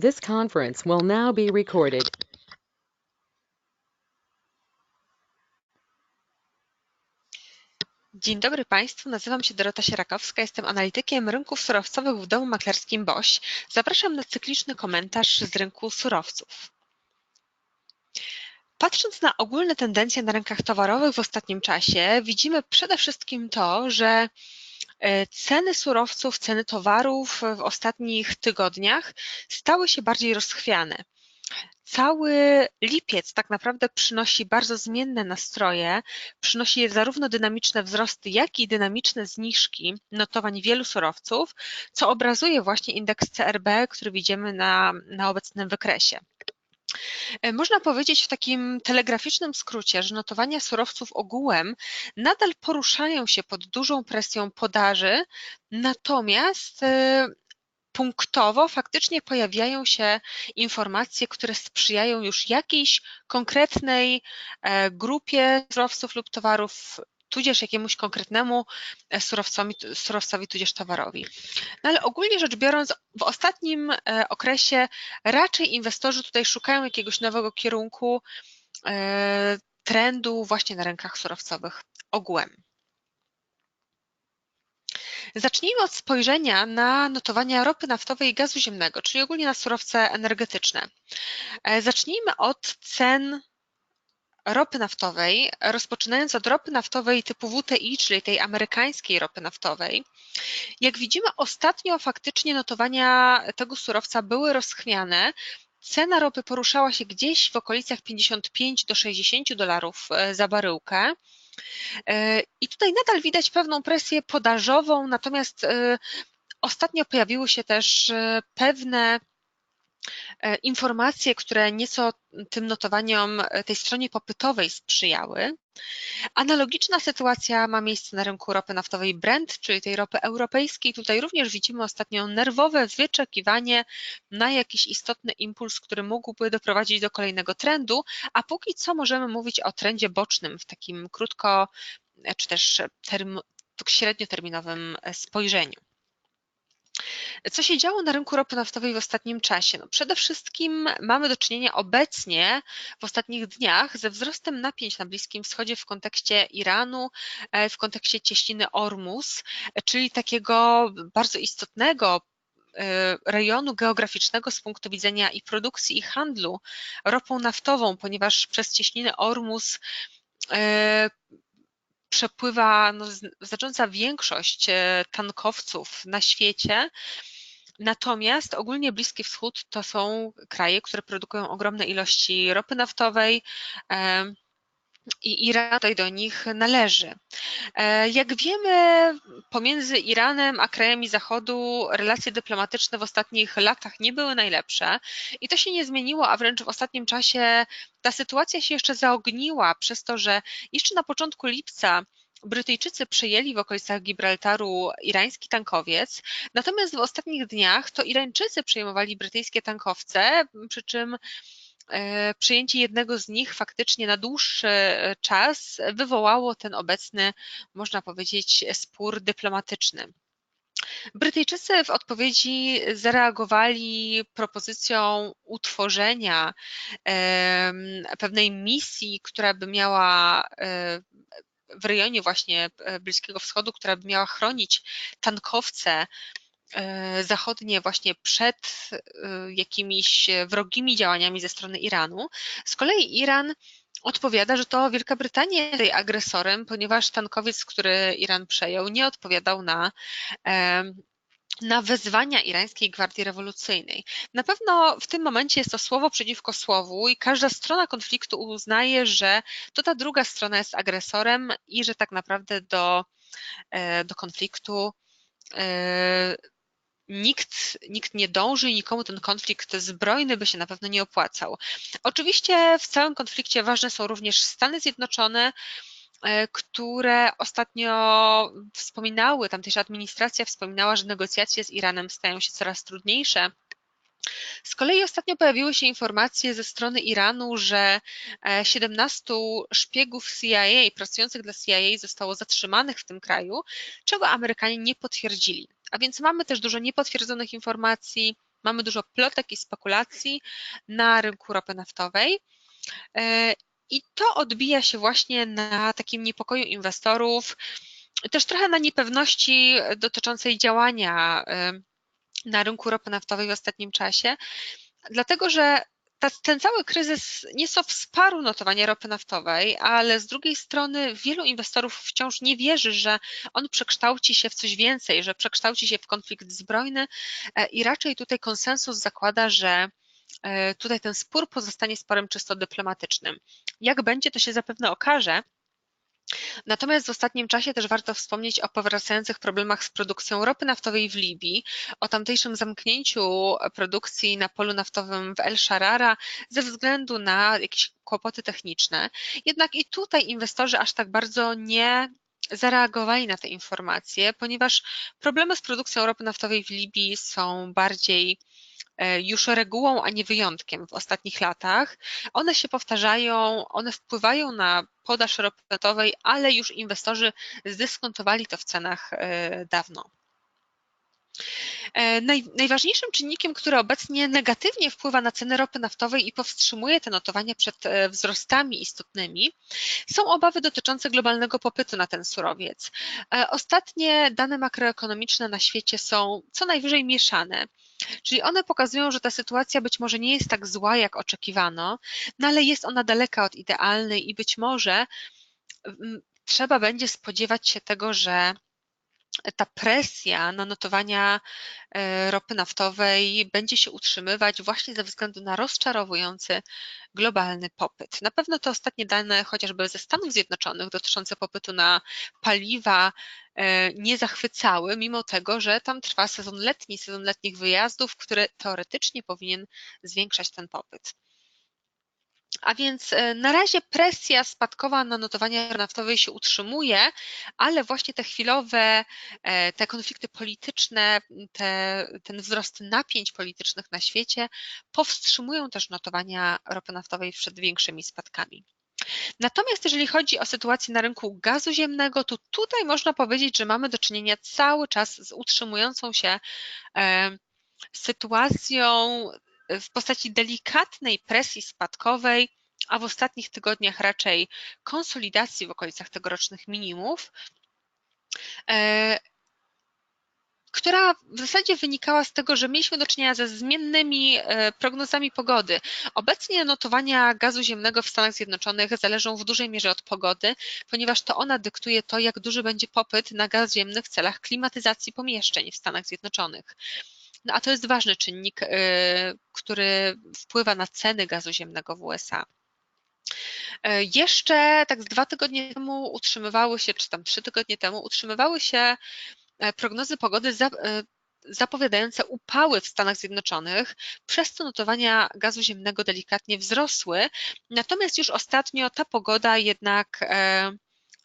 This conference will now be recorded. Dzień dobry Państwu, nazywam się Dorota Sierakowska, jestem analitykiem rynków surowcowych w domu maklerskim BOŚ. Zapraszam na cykliczny komentarz z rynku surowców. Patrząc na ogólne tendencje na rynkach towarowych w ostatnim czasie, widzimy przede wszystkim to, że ceny surowców, ceny towarów w ostatnich tygodniach stały się bardziej rozchwiane. Cały lipiec tak naprawdę przynosi bardzo zmienne nastroje, przynosi zarówno dynamiczne wzrosty, jak i dynamiczne zniżki notowań wielu surowców, co obrazuje właśnie indeks CRB, który widzimy na, na obecnym wykresie. E, można powiedzieć w takim telegraficznym skrócie, że notowania surowców ogółem nadal poruszają się pod dużą presją podaży, natomiast e, punktowo faktycznie pojawiają się informacje, które sprzyjają już jakiejś konkretnej e, grupie surowców lub towarów, tudzież jakiemuś konkretnemu e, surowcowi, surowcowi tudzież towarowi. No ale ogólnie rzecz biorąc, w ostatnim e, okresie raczej inwestorzy tutaj szukają jakiegoś nowego kierunku trendu właśnie na rynkach surowcowych ogółem. Zacznijmy od spojrzenia na notowania ropy naftowej i gazu ziemnego, czyli ogólnie na surowce energetyczne. E, zacznijmy od cen ropy naftowej, rozpoczynając od ropy naftowej typu WTI, czyli tej amerykańskiej ropy naftowej. Jak widzimy, ostatnio faktycznie notowania tego surowca były rozchwiane. Cena ropy poruszała się gdzieś w okolicach 55 do 60 dolarów e, za baryłkę. E, I tutaj nadal widać pewną presję podażową, natomiast e, ostatnio pojawiły się też pewne informacje, które nieco tym notowaniom tej stronie popytowej sprzyjały. Analogiczna sytuacja ma miejsce na rynku ropy naftowej Brent, czyli tej ropy europejskiej. Tutaj również widzimy ostatnio nerwowe wyczekiwanie na jakiś istotny impuls, który mógłby doprowadzić do kolejnego trendu, a póki co możemy mówić o trendzie bocznym w takim krótko czy też term, średnioterminowym spojrzeniu. Co się działo na rynku ropy naftowej w ostatnim czasie? No przede wszystkim mamy do czynienia obecnie w ostatnich dniach ze wzrostem napięć na Bliskim Wschodzie w kontekście Iranu, e, w kontekście cieśniny Ormus, czyli takiego bardzo istotnego e, rejonu geograficznego z punktu widzenia i produkcji, i handlu ropą naftową, ponieważ przez cieśninę Ormus e, przepływa no, znacząca większość e, tankowców na świecie. Natomiast ogólnie Bliski Wschód to są kraje, które produkują ogromne ilości ropy naftowej i Iran tutaj do nich należy. E, jak wiemy, pomiędzy Iranem a krajami Zachodu relacje dyplomatyczne w ostatnich latach nie były najlepsze i to się nie zmieniło, a wręcz w ostatnim czasie ta sytuacja się jeszcze zaogniła przez to, że jeszcze na początku lipca Brytyjczycy przejęli w okolicach Gibraltaru irański tankowiec, natomiast w ostatnich dniach to Irańczycy przejmowali brytyjskie tankowce, przy czym przyjęcie jednego z nich faktycznie na dłuższy e, czas wywołało ten obecny, można powiedzieć, spór dyplomatyczny. Brytyjczycy w odpowiedzi zareagowali propozycją utworzenia pewnej misji, która by miała e, w rejonie właśnie Bliskiego Wschodu, która by miała chronić tankowce E, zachodnie właśnie przed e, jakimiś wrogimi działaniami ze strony Iranu. Z kolei Iran odpowiada, że to Wielka Brytania jest tej agresorem, ponieważ tankowiec, który Iran przejął, nie odpowiadał na e, na wezwania irańskiej gwardii rewolucyjnej. Na pewno w tym momencie jest to słowo przeciwko słowu i każda strona konfliktu uznaje, że to ta druga strona jest agresorem i że tak naprawdę do, do konfliktu nikt, nikt nie dąży i nikomu ten konflikt zbrojny by się na pewno nie opłacał. Oczywiście w całym konflikcie ważne są również Stany Zjednoczone, e, które ostatnio wspominały, tamtejsza administracja wspominała, że negocjacje z Iranem stają się coraz trudniejsze. Z kolei ostatnio pojawiły się informacje ze strony Iranu, że 17 e, szpiegów CIA pracujących dla CIA zostało zatrzymanych w tym kraju, czego Amerykanie nie potwierdzili. A więc mamy też dużo niepotwierdzonych informacji, Mamy dużo plotek i spekulacji na rynku ropy naftowej. I to odbija się właśnie na takim niepokoju inwestorów, też trochę na niepewności dotyczącej działania na rynku ropy naftowej w ostatnim czasie, dlatego że ta, ten cały kryzys nieco wsparł notowanie ropy naftowej, ale z drugiej strony wielu inwestorów wciąż nie wierzy, że on przekształci się w coś więcej, że przekształci się w konflikt zbrojny e, i raczej tutaj konsensus zakłada, że e, tutaj ten spór pozostanie sporem czysto dyplomatycznym. Jak będzie, to się zapewne okaże, Natomiast w ostatnim czasie też warto wspomnieć o powracających problemach z produkcją ropy naftowej w Libii, o tamtejszym zamknięciu produkcji na polu naftowym w El Sharara ze względu na jakieś kłopoty techniczne. Jednak i tutaj inwestorzy aż tak bardzo nie zareagowali na te informacje, ponieważ problemy z produkcją ropy naftowej w Libii są bardziej E, już regułą, a nie wyjątkiem w ostatnich latach. One się powtarzają, one wpływają na podaż ropy naftowej, ale już inwestorzy zdyskontowali to w cenach e, dawno. E, naj, najważniejszym czynnikiem, który obecnie negatywnie wpływa na ceny ropy naftowej i powstrzymuje te notowania przed wzrostami istotnymi, są obawy dotyczące globalnego popytu na ten surowiec. Ostatnie dane makroekonomiczne na świecie są co najwyżej mieszane. Czyli one pokazują, że ta sytuacja być może nie jest tak zła, jak oczekiwano, no ale jest ona daleka od idealnej i być może mm, trzeba będzie spodziewać się tego, że ta presja na notowania e, ropy naftowej będzie się utrzymywać właśnie ze względu na rozczarowujący globalny popyt. Na pewno te ostatnie dane, chociażby ze Stanów Zjednoczonych, dotyczące popytu na paliwa, e, nie zachwycały, mimo tego, że tam trwa sezon letni, sezon letnich wyjazdów, który teoretycznie powinien zwiększać ten popyt. A więc e, na razie presja spadkowa na notowania naftowe się utrzymuje, ale właśnie te chwilowe, e, te konflikty polityczne, te, ten wzrost napięć politycznych na świecie powstrzymują też notowania ropy naftowej przed większymi spadkami. Natomiast jeżeli chodzi o sytuację na rynku gazu ziemnego, to tutaj można powiedzieć, że mamy do czynienia cały czas z utrzymującą się e, sytuacją w postaci delikatnej presji spadkowej, a w ostatnich tygodniach raczej konsolidacji w okolicach tegorocznych minimów, e, która w zasadzie wynikała z tego, że mieliśmy do czynienia ze zmiennymi e, prognozami pogody. Obecnie notowania gazu ziemnego w Stanach Zjednoczonych zależą w dużej mierze od pogody, ponieważ to ona dyktuje to, jak duży będzie popyt na gaz ziemny w celach klimatyzacji pomieszczeń w Stanach Zjednoczonych. No a to jest ważny czynnik, y, który wpływa na ceny gazu ziemnego w USA. Y, jeszcze tak z dwa tygodnie temu utrzymywały się, czy tam trzy tygodnie temu utrzymywały się e, prognozy pogody e, zapowiadające upały w Stanach Zjednoczonych, przez co notowania gazu ziemnego delikatnie wzrosły. Natomiast już ostatnio ta pogoda jednak e,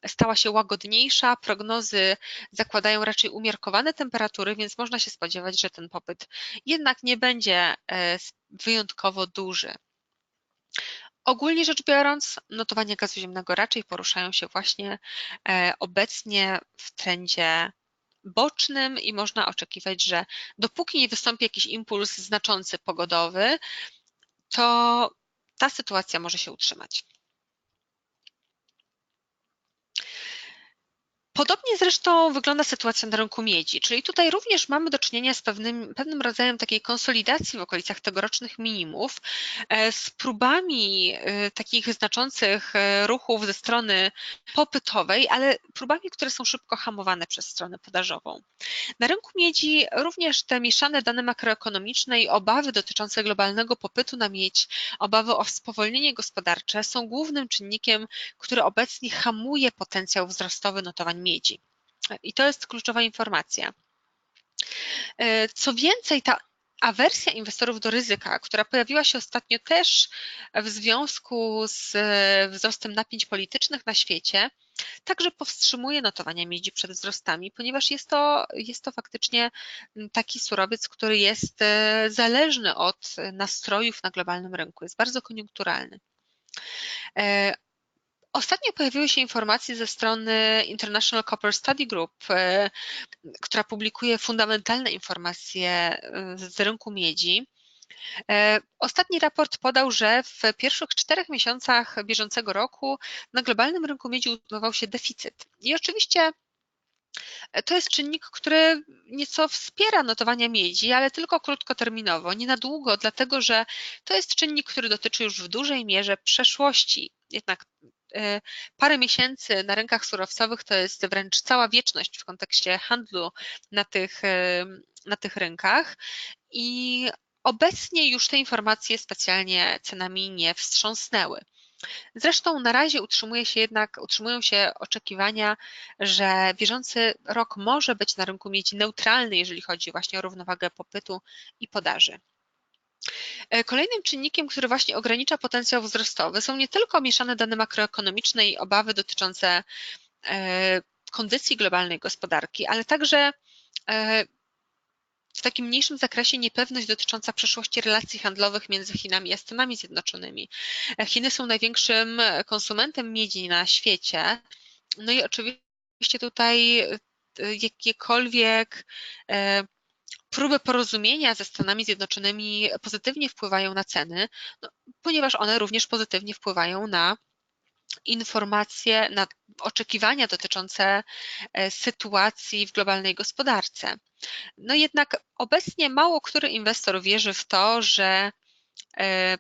stała się łagodniejsza. Prognozy zakładają raczej umiarkowane temperatury, więc można się spodziewać, że ten popyt jednak nie będzie e, wyjątkowo duży. Ogólnie rzecz biorąc, notowania gazu ziemnego raczej poruszają się właśnie e, obecnie w trendzie bocznym i można oczekiwać, że dopóki nie wystąpi jakiś impuls znaczący pogodowy, to ta sytuacja może się utrzymać. Podobnie zresztą wygląda sytuacja na rynku miedzi, czyli tutaj również mamy do czynienia z pewnym, pewnym rodzajem takiej konsolidacji w okolicach tegorocznych minimów, e, z próbami e, takich znaczących e, ruchów ze strony popytowej, ale próbami, które są szybko hamowane przez stronę podażową. Na rynku miedzi również te mieszane dane makroekonomiczne i obawy dotyczące globalnego popytu na miedź, obawy o spowolnienie gospodarcze są głównym czynnikiem, który obecnie hamuje potencjał wzrostowy notowań miedzi. I to jest kluczowa informacja. E, co więcej, ta awersja inwestorów do ryzyka, która pojawiła się ostatnio też w związku z e, wzrostem napięć politycznych na świecie, także powstrzymuje notowania miedzi przed wzrostami, ponieważ jest to, jest to faktycznie taki surowiec, który jest e, zależny od nastrojów na globalnym rynku, jest bardzo koniunkturalny. Ostatnio pojawiły się informacje ze strony International Copper Study Group, e, która publikuje fundamentalne informacje e, z rynku miedzi. E, ostatni raport podał, że w pierwszych czterech miesiącach bieżącego roku na globalnym rynku miedzi utrzymywał się deficyt. I oczywiście to jest czynnik, który nieco wspiera notowania miedzi, ale tylko krótkoterminowo, nie na długo, dlatego że to jest czynnik, który dotyczy już w dużej mierze przeszłości. Jednak parę miesięcy na rynkach surowcowych to jest wręcz cała wieczność w kontekście handlu na tych, e, na tych rynkach i obecnie już te informacje specjalnie cenami nie wstrząsnęły. Zresztą na razie utrzymuje się jednak, utrzymują się oczekiwania, że bieżący rok może być na rynku miedzi neutralny, jeżeli chodzi właśnie o równowagę popytu i podaży. E, kolejnym czynnikiem, który właśnie ogranicza potencjał wzrostowy są nie tylko mieszane dane makroekonomiczne i obawy dotyczące e, kondycji globalnej gospodarki, ale także e, w takim mniejszym zakresie niepewność dotycząca przyszłości relacji handlowych między Chinami a Stanami Zjednoczonymi. Chiny są największym konsumentem miedzi na świecie. No i oczywiście tutaj jakiekolwiek próby porozumienia ze Stanami Zjednoczonymi pozytywnie wpływają na ceny, no, ponieważ one również pozytywnie wpływają na informacje, na oczekiwania dotyczące e, sytuacji w globalnej gospodarce. No jednak obecnie mało który inwestor wierzy w to, że e,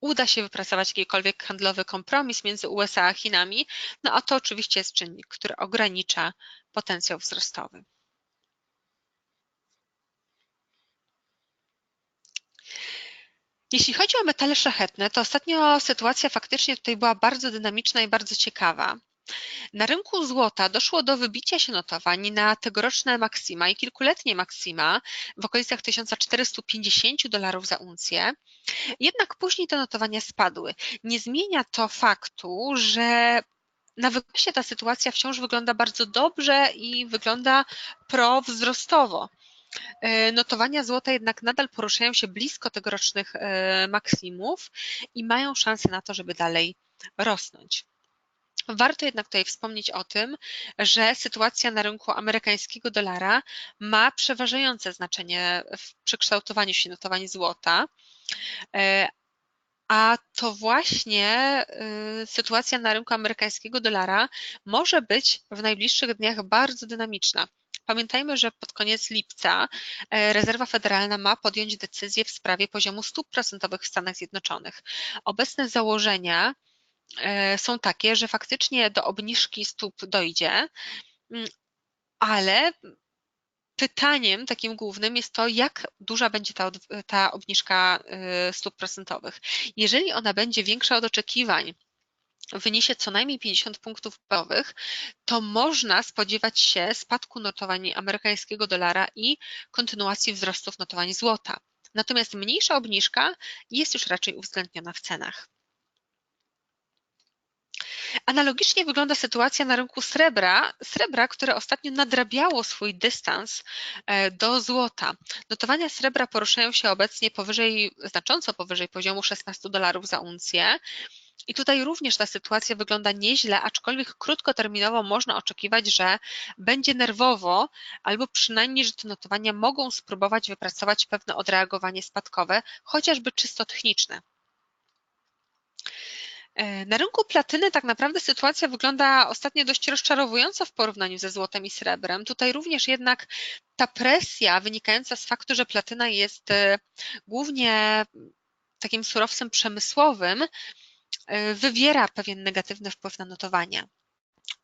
uda się wypracować jakikolwiek handlowy kompromis między USA a Chinami, no a to oczywiście jest czynnik, który ogranicza potencjał wzrostowy. Jeśli chodzi o metale szlachetne, to ostatnio sytuacja faktycznie tutaj była bardzo dynamiczna i bardzo ciekawa. Na rynku złota doszło do wybicia się notowań na tegoroczne maksima i kilkuletnie maksima w okolicach 1450 dolarów za uncję. Jednak później te notowania spadły. Nie zmienia to faktu, że na wykresie ta sytuacja wciąż wygląda bardzo dobrze i wygląda prowzrostowo. E, notowania złota jednak nadal poruszają się blisko tegorocznych e, maksimów i mają szansę na to, żeby dalej rosnąć. Warto jednak tutaj wspomnieć o tym, że sytuacja na rynku amerykańskiego dolara ma przeważające znaczenie w przekształtowaniu się notowań złota. E, a to właśnie sytuacja na rynku amerykańskiego dolara może być w najbliższych dniach bardzo dynamiczna. Pamiętajmy, że pod koniec lipca e, Rezerwa Federalna ma podjąć decyzję w sprawie poziomu stóp procentowych w Stanach Zjednoczonych. Obecne założenia e, są takie, że faktycznie do obniżki stóp dojdzie, mm, ale pytaniem takim głównym jest to, jak duża będzie ta, ta obniżka e, stóp procentowych. Jeżeli ona będzie większa od oczekiwań, wyniesie co najmniej 50 punktów bazowych, to można spodziewać się spadku notowań amerykańskiego dolara i kontynuacji wzrostów notowań złota. Natomiast mniejsza obniżka jest już raczej uwzględniona w cenach. Analogicznie wygląda sytuacja na rynku srebra, srebra, które ostatnio nadrabiało swój dystans e, do złota. Notowania srebra poruszają się obecnie powyżej, znacząco powyżej poziomu 16 dolarów za uncję. I tutaj również ta sytuacja wygląda nieźle, aczkolwiek krótkoterminowo można oczekiwać, że będzie nerwowo, albo przynajmniej, że te notowania mogą spróbować wypracować pewne odreagowanie spadkowe, chociażby czysto techniczne. E, na rynku platyny tak naprawdę sytuacja wygląda ostatnio dość rozczarowująco w porównaniu ze złotem i srebrem. Tutaj również jednak ta presja wynikająca z faktu, że platyna jest e, głównie takim surowcem przemysłowym, wywiera pewien negatywny wpływ na notowania.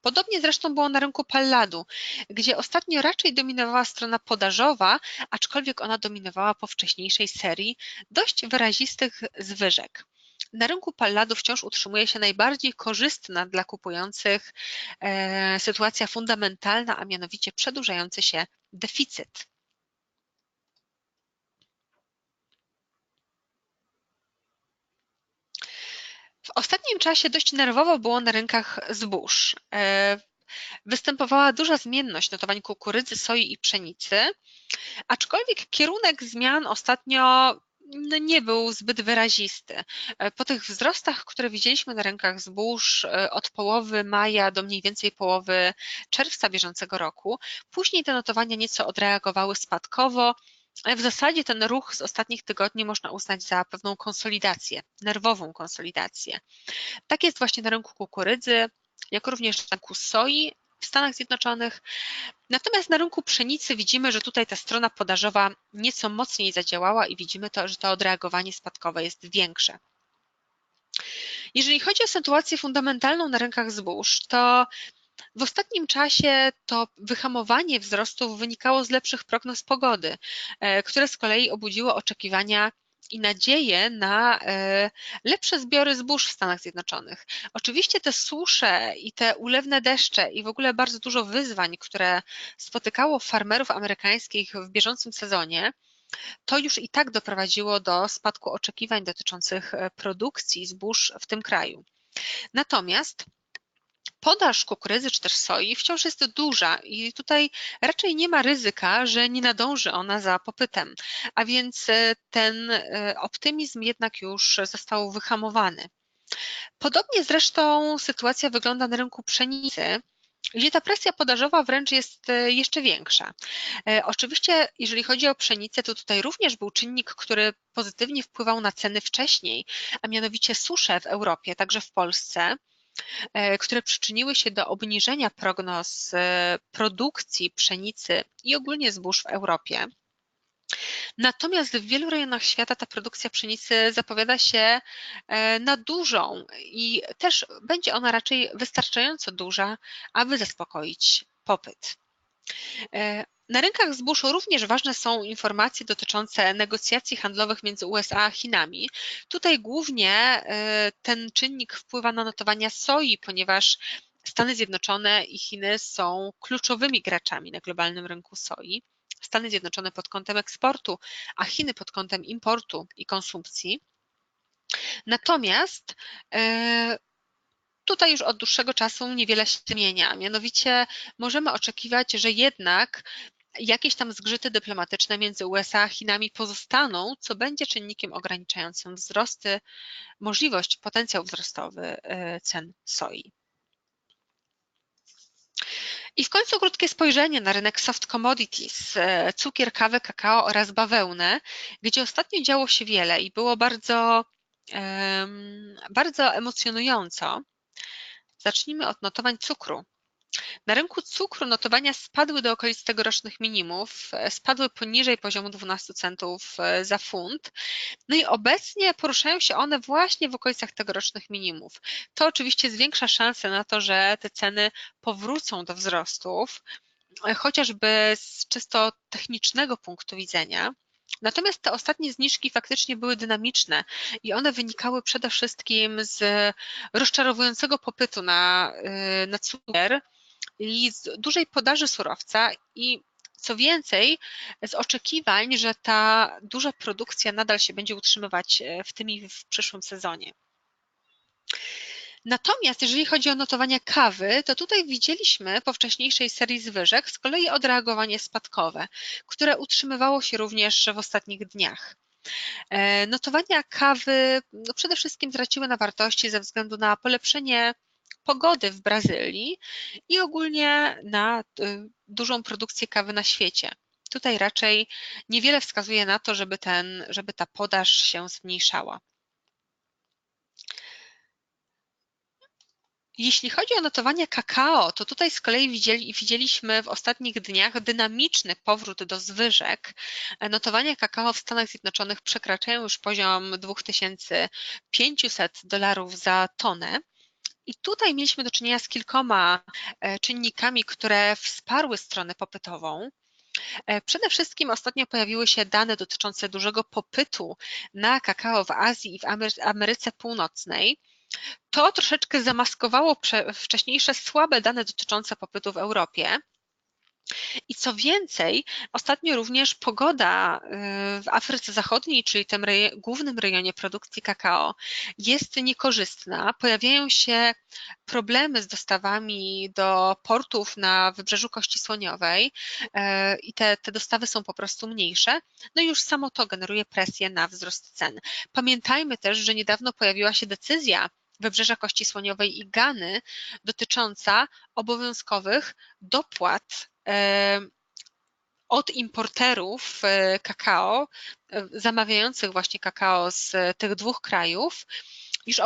Podobnie zresztą było na rynku palladu, gdzie ostatnio raczej dominowała strona podażowa, aczkolwiek ona dominowała po wcześniejszej serii dość wyrazistych zwyżek. Na rynku palladu wciąż utrzymuje się najbardziej korzystna dla kupujących e, sytuacja fundamentalna, a mianowicie przedłużający się deficyt. W ostatnim czasie dość nerwowo było na rynkach zbóż. E, występowała duża zmienność notowań kukurydzy, soi i pszenicy, aczkolwiek kierunek zmian ostatnio no, nie był zbyt wyrazisty. E, po tych wzrostach, które widzieliśmy na rynkach zbóż e, od połowy maja do mniej więcej połowy czerwca bieżącego roku, później te notowania nieco odreagowały spadkowo. W zasadzie ten ruch z ostatnich tygodni można uznać za pewną konsolidację, nerwową konsolidację. Tak jest właśnie na rynku kukurydzy, jak również na rynku soi w Stanach Zjednoczonych. Natomiast na rynku pszenicy widzimy, że tutaj ta strona podażowa nieco mocniej zadziałała i widzimy to, że to odreagowanie spadkowe jest większe. Jeżeli chodzi o sytuację fundamentalną na rynkach zbóż, to w ostatnim czasie to wyhamowanie wzrostów wynikało z lepszych prognoz pogody, e, które z kolei obudziło oczekiwania i nadzieję na e, lepsze zbiory zbóż w Stanach Zjednoczonych. Oczywiście te susze i te ulewne deszcze i w ogóle bardzo dużo wyzwań, które spotykało farmerów amerykańskich w bieżącym sezonie, to już i tak doprowadziło do spadku oczekiwań dotyczących e, produkcji zbóż w tym kraju. Natomiast podaż kukurydzy czy też soi wciąż jest duża i tutaj raczej nie ma ryzyka, że nie nadąży ona za popytem, a więc e, ten e, optymizm jednak już został wyhamowany. Podobnie zresztą sytuacja wygląda na rynku pszenicy, gdzie ta presja podażowa wręcz jest e, jeszcze większa. Oczywiście, jeżeli chodzi o pszenicę, to tutaj również był czynnik, który pozytywnie wpływał na ceny wcześniej, a mianowicie susze w Europie, także w Polsce. E, które przyczyniły się do obniżenia prognoz e, produkcji pszenicy i ogólnie zbóż w Europie. Natomiast w wielu rejonach świata ta produkcja pszenicy zapowiada się e, na dużą i też będzie ona raczej wystarczająco duża, aby zaspokoić popyt. Na rynkach zbóż również ważne są informacje dotyczące negocjacji handlowych między USA a Chinami. Tutaj głównie e, ten czynnik wpływa na notowania soi, ponieważ Stany Zjednoczone i Chiny są kluczowymi graczami na globalnym rynku soi. Stany Zjednoczone pod kątem eksportu, a Chiny pod kątem importu i konsumpcji. Natomiast e, tutaj już od dłuższego czasu niewiele się zmienia. Mianowicie możemy oczekiwać, że jednak jakieś tam zgrzyty dyplomatyczne między USA a Chinami pozostaną, co będzie czynnikiem ograniczającym wzrosty, możliwość, potencjał wzrostowy e, cen soi. I w końcu krótkie spojrzenie na rynek soft commodities, e, cukier, kawę, kakao oraz bawełnę, gdzie ostatnio działo się wiele i było bardzo, bardzo emocjonująco. Zacznijmy od notowań cukru. Na rynku cukru notowania spadły do okolic tegorocznych minimów, e, spadły poniżej poziomu 12 centów e, za funt. No i obecnie poruszają się one właśnie w okolicach tegorocznych minimów. To oczywiście zwiększa szanse na to, że te ceny powrócą do wzrostów, e, chociażby z czysto technicznego punktu widzenia. Natomiast te ostatnie zniżki faktycznie były dynamiczne i one wynikały przede wszystkim z rozczarowującego popytu na, na cukier, i z dużej podaży surowca i co więcej, z oczekiwań, że ta duża produkcja nadal się będzie utrzymywać e, w tym i w przyszłym sezonie. Natomiast jeżeli chodzi o notowania kawy, to tutaj widzieliśmy po wcześniejszej serii zwyżek z kolei odreagowanie spadkowe, które utrzymywało się również w ostatnich dniach. E, notowania kawy no przede wszystkim traciły na wartości ze względu na polepszenie pogody w Brazylii i ogólnie na y, dużą produkcję kawy na świecie. Tutaj raczej niewiele wskazuje na to, żeby, ten, żeby ta podaż się zmniejszała. Jeśli chodzi o notowania kakao, to tutaj z kolei widzieli, widzieliśmy w ostatnich dniach dynamiczny powrót do zwyżek. Notowania kakao w Stanach Zjednoczonych przekraczają już poziom 2500 dolarów za tonę. I tutaj mieliśmy do czynienia z kilkoma e, czynnikami, które wsparły stronę popytową. E, przede wszystkim ostatnio pojawiły się dane dotyczące dużego popytu na kakao w Azji i w Ameryce Północnej. To troszeczkę zamaskowało wcześniejsze słabe dane dotyczące popytu w Europie. I co więcej, ostatnio również pogoda y, w Afryce Zachodniej, czyli tym głównym rejonie produkcji kakao, jest niekorzystna. Pojawiają się problemy z dostawami do portów na wybrzeżu Kości Słoniowej y, i te, te dostawy są po prostu mniejsze. No i już samo to generuje presję na wzrost cen. Pamiętajmy też, że niedawno pojawiła się decyzja Wybrzeża Kości Słoniowej i Gany dotycząca obowiązkowych dopłat od importerów e, kakao, e, zamawiających właśnie kakao z tych dwóch krajów, już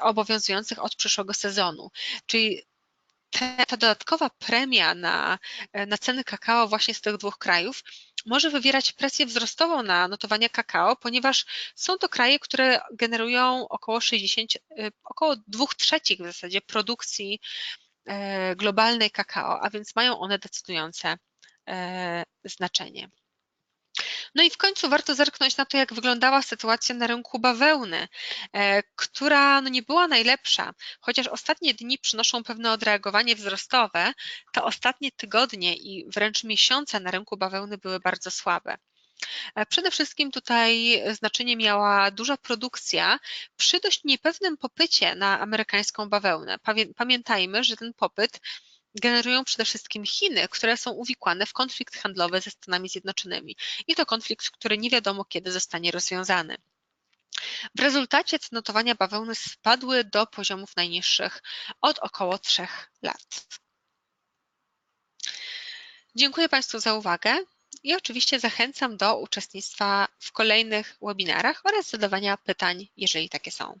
obowiązujących od przyszłego sezonu. Czyli ta dodatkowa premia na, e, na ceny kakao właśnie z tych dwóch krajów może wywierać presję wzrostową na notowania kakao, ponieważ są to kraje, które generują około 60, około 2 trzecich w zasadzie produkcji E, globalnej kakao, a więc mają one decydujące e, znaczenie. No i w końcu warto zerknąć na to, jak wyglądała sytuacja na rynku bawełny, e, która no nie była najlepsza. Chociaż ostatnie dni przynoszą pewne odreagowanie wzrostowe, to ostatnie tygodnie i wręcz miesiące na rynku bawełny były bardzo słabe. E, przede wszystkim tutaj znaczenie miała duża produkcja przy dość niepewnym popycie na amerykańską bawełnę. Pamiętajmy, że ten popyt generują przede wszystkim Chiny, które są uwikłane w konflikt handlowy ze Stanami Zjednoczonymi. I to konflikt, który nie wiadomo kiedy zostanie rozwiązany. W rezultacie cenotowania bawełny spadły do poziomów najniższych od około trzech lat. Dziękuję Państwu za uwagę i oczywiście zachęcam do uczestnictwa w kolejnych webinarach oraz zadawania pytań, jeżeli takie są.